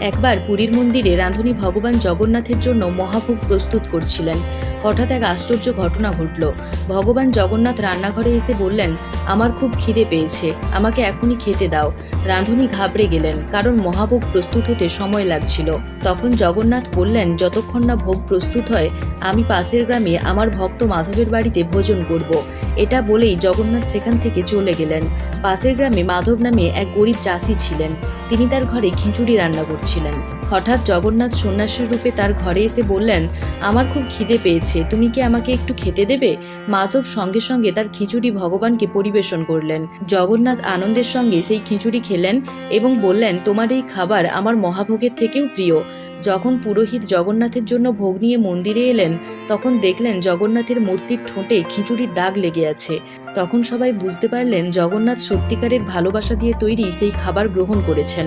একবার পুরীর মন্দিরে রাঁধুনি ভগবান জগন্নাথের জন্য মহাভোগ প্রস্তুত করছিলেন। হঠাৎ এক আশ্চর্য ঘটনা ঘটল। ভগবান জগন্নাথ রান্নাঘরে এসে বললেন, আমার খুব খিদে পেয়েছে, আমাকে এখনই খেতে দাও। রাঁধুনি ঘাবড়ে গেলেন, কারণ মহাভোগ প্রস্তুত হতে সময় লাগছিল। তখন জগন্নাথ বললেন, যতক্ষণ না ভোগ প্রস্তুত হয়, আমি পাশের গ্রামে আমার ভক্ত মাধবের বাড়িতে ভোজন করব। এটা বলেই জগন্নাথ সেখান থেকে চলে গেলেন। পাশের গ্রামে মাধব নামে এক গরিব চাষি ছিলেন। তিনি তার ঘরে খিচুড়ি রান্না করছিলেন। হঠাৎ জগন্নাথ সন্ন্যাসীর রূপে তার ঘরে এসে বললেন, আমার খুব খিদে পেয়েছে, তুমি কি আমাকে একটু খেতে দেবে? মাধব সঙ্গে সঙ্গে তার খিচুড়ি ভগবানকে পরিবেশন করলেন। জগন্নাথ আনন্দের সঙ্গে সেই খিচুড়ি খেলেন এবং বললেন, তোমার এই খাবার আমার মহাভোগের থেকেও প্রিয়। যখন পুরোহিত জগন্নাথের জন্য ভোগ নিয়ে মন্দিরে এলেন, তখন দেখলেন জগন্নাথের মূর্তির ঠোঁটে খিচুড়ির দাগ লেগে আছে। তখন সবাই বুঝতে পারলেন, জগন্নাথ সত্যিকারের ভালোবাসা দিয়ে তৈরি সেই খাবার গ্রহণ করেছেন।